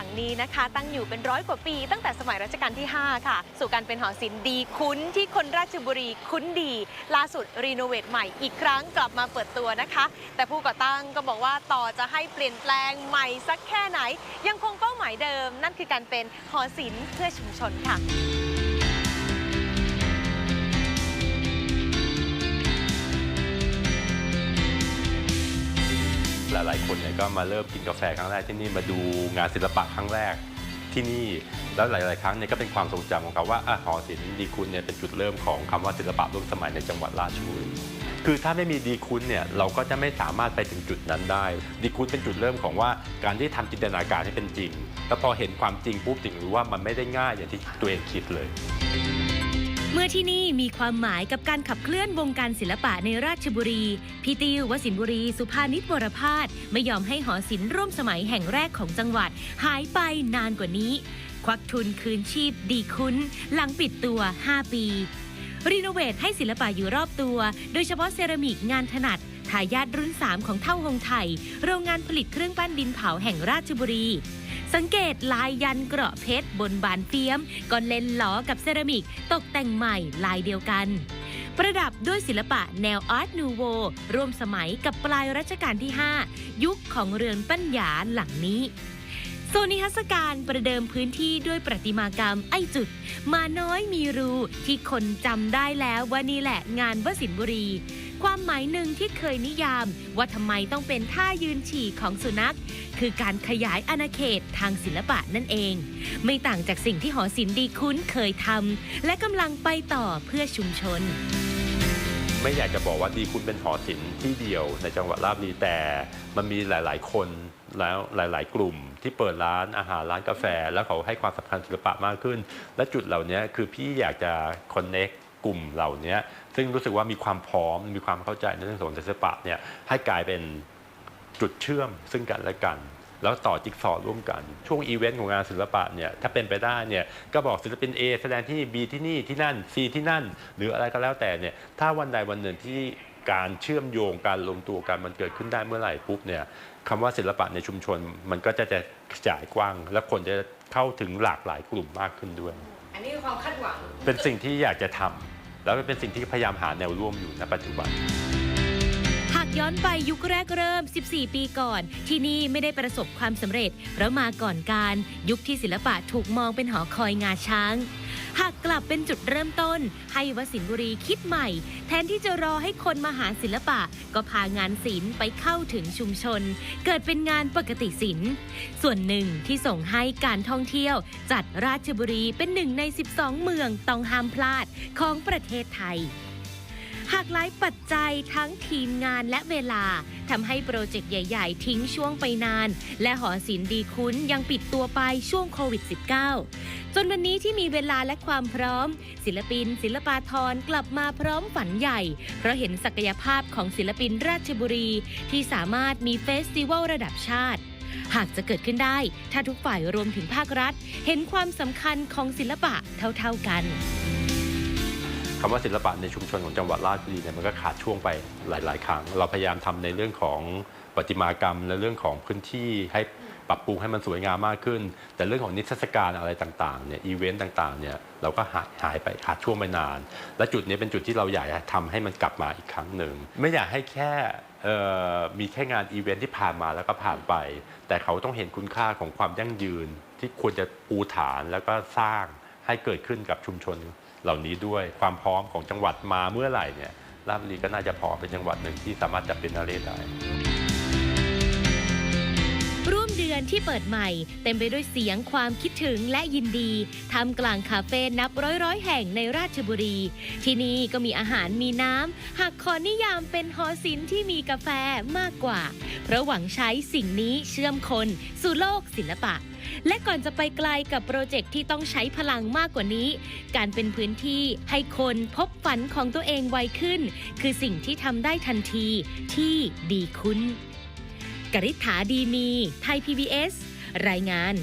ังนี้นะคะ ตั้งอยู่เป็นร้อยกว่าปี ตั้งแต่สมัยรัชกาลที่ 5 ค่ะ สู่การเป็นหอศิลป์ดีคุ้นที่คนราชบุรีคุ้นดี ล่าสุดรีโนเวทใหม่อีกครั้งกลับมาเปิดตัวนะคะ แต่ผู้ก่อตั้งก็บอกว่าต่อจะให้เปลี่ยนแปลงใหม่สักแค่ไหน ยังคงเป้าหมายเดิม นั่นคือการเป็นหอศิลป์เพื่อชุมชนค่ะ หลายๆ คนเนี่ยก็มาเริ่มกินกาแฟครั้งแรกที่นี่มาดูงานศิลปะครั้งแรกที่นี่แล้วหลาย ๆ ครั้งเนี่ยก็เป็นความทรงจำของเขาว่าอะหอศิลป์ดีคุณเนี่ยเป็นจุดเริ่มของคำว่าศิลปะร่วมสมัยในจังหวัดราชบุรีคือถ้าไม่มีดีคุณเนี่ยเราก็จะไม่สามารถไปถึงจุดนั้นได้ ดีคุณเป็นจุดเริ่มของว่าการที่ทำจินตนาการให้เป็นจริง แล้วพอเห็นความจริงปุ๊บถึงรู้ว่ามันไม่ได้ง่ายอย่างที่ตัวเองคิดเลย เมื่อที่นี่มีความหมายกับการขับเคลื่อนวงการศิลปะในราชบุรี พี่ติววสินบุรี สุภานิชวรพาสไม่ยอมให้หอศิลป์ร่วมสมัยแห่งแรกของจังหวัด หายไปนานกว่านี้ ควักทุนคืนชีพดีคุ้น หลังปิดตัว 5 ปี รีโนเวทให้ศิลปะอยู่รอบตัว โดยเฉพาะเซรามิกงานถนัดทายาทรุ่น 3 ของเท่าหงไทย โรงงานผลิตเครื่องปั้นดินเผาแห่งราชบุรี สังเกตลายยันเกราะเพชรบนบานเฟียมก็เล่นหลอกับเซรามิกตกแต่งใหม่ลายเดียวกัน ประดับด้วยศิลปะแนวอาร์ตนูโวร่วมสมัยกับปลายรัชกาลที่ 5 ยุคของเรือนปัญญาหลังนี้โซนนิทรรศการประเดิมพื้นที่ด้วยประติมากรรมไอจุด มาน้อยมีรูที่คนจำได้แล้วว่านี่แหละงานวสินบุรี ความหมายหนึ่งที่เคยนิยาม ว่าทำไมต้องเป็นท่ายืนฉี่ของสุนัข คือการขยายอาณาเขตทางศิลปะนั่นเอง ไม่ต่างจากสิ่งที่หอศิลป์ดีคุ้นเคยทำและกำลังไปต่อเพื่อชุมชน ไม่อยากจะบอกว่าดีคุณเป็นหอศิลป์ที่เดียวในจังหวัดราชบุรีแต่มันมีหลาย ๆ คนแล้วหลาย ๆ กลุ่มที่เปิดร้านอาหารร้านกาแฟ แล้วเขาให้ความสำคัญศิลปะมากขึ้น และจุดเหล่านี้คือพี่อยากจะคอนเน็ก กลุ่มเหล่านี้ซึ่งรู้สึกว่ามีความพร้อมมีความเข้าใจในเรื่องของศิลปะเนี่ยให้กลายเป็นจุดเชื่อมซึ่งกันและกัน แล้วต่อจิ๊กซอว์ร่วมกัน ช่วงอีเวนต์ของงานศิลปะเนี่ยถ้าเป็นไปได้เนี่ยก็บอกศิลปิน A แสดงที่นี่ B ที่นี่ที่นั่น C ที่นั่น หรืออะไรก็แล้วแต่เนี่ยถ้าวันใดวันหนึ่งที่การเชื่อมโยงการรวมตัวกันมันเกิดขึ้นได้เมื่อไหร่ปุ๊บเนี่ยคำว่าศิลปะในชุมชนมันก็จะจะขยายกว้าง และคนจะเข้าถึงหลากหลายกลุ่มมากขึ้นด้วย อันนี้คือความคาดหวัง เป็นสิ่งที่อยากจะทำแล้วก็เป็นสิ่งที่พยายามหาแนวร่วมอยู่ในปัจจุบัน หากย้อนไปยุคแรกเริ่ม 14 ปีก่อน ที่นี่ไม่ได้ประสบความสำเร็จเพราะมาก่อนการ ยุคที่ศิลปะถูกมองเป็นหอคอยงาช้าง หากกลับเป็นจุดเริ่มต้น ให้วสินบุรีคิดใหม่ แทนที่จะรอให้คนมาหาศิลปะ ก็พางานศิลป์ไปเข้าถึงชุมชน เกิดเป็นงานปกติศิลป์ ส่วนหนึ่งที่ส่งให้การท่องเที่ยว จัดราชบุรีเป็นหนึ่งใน 12 เมืองต้องห้ามพลาดของประเทศไทย หากหลายปัจจัยทั้งทีมงานและเวลาทำให้โปรเจกต์ใหญ่ๆ ทิ้งช่วงไปนาน และหอศิลป์ดีคุ้นยังปิดตัวไปช่วงโควิด -19 จนวันนี้ที่มีเวลาและความพร้อม ศิลปิน ศิลปาทรกลับมาพร้อมฝันใหญ่ เพราะเห็นศักยภาพของศิลปินราชบุรี ที่สามารถมีเฟสติวัลระดับชาติ หากจะเกิดขึ้นได้ ถ้าทุกฝ่ายรวมถึงภาครัฐ เห็นความสำคัญของศิลปะเท่า ๆกัน คำว่าศิลปะในชุมชนของจังหวัดราชบุรีเนี่ยมันก็ขาดช่วงไปหลาย ๆ ครั้ง เราพยายามทำในเรื่องของประติมากรรม และเรื่องของพื้นที่ให้ปรับปรุงให้มันสวยงามมากขึ้น แต่เรื่องของนิทรรศการอะไรต่างๆเนี่ยอีเวนต์ต่างๆเนี่ยเราก็หายหายไปขาดช่วงไปนาน และจุดนี้เป็นจุดที่เราอยากจะทำให้มันกลับมาอีกครั้งหนึ่งไม่อยากให้แค่มีแค่งานอีเวนต์ที่ผ่านมาแล้วก็ผ่านไป แต่เขาต้องเห็นคุณค่าของความยั่งยืนที่ควรจะปูฐานแล้วก็สร้างให้เกิดขึ้นกับชุมชน เหล่านี้ด้วยความพร้อมของจังหวัดมาเมื่อไหร่เนี่ยราชบุรีก็น่าจะพอเป็นจังหวัดหนึ่งที่สามารถจับเป็นนาเรศได้ นที่เปิดใหม่ เต็มไปด้วยเสียงความคิดถึงและยินดีทำกลางคาเฟ่นับร้อยร้อยๆแห่งในราชบุรี ที่นี่ก็มีอาหารมีน้ำหากขอนิยามเป็นหอศิลป์ที่มีกาแฟมากกว่า เพราะหวังใช้สิ่งนี้เชื่อมคนสู่โลกศิลปะและก่อนจะไปไกลกับโปรเจกต์ที่ต้องใช้พลังมากกว่านี้ การเป็นพื้นที่ให้คนพบฝันของตัวเองไวขึ้น คือสิ่งที่ทำได้ทันทีที่ดีคุ้น กริษฐาดีมี ไทย PBS รายงาน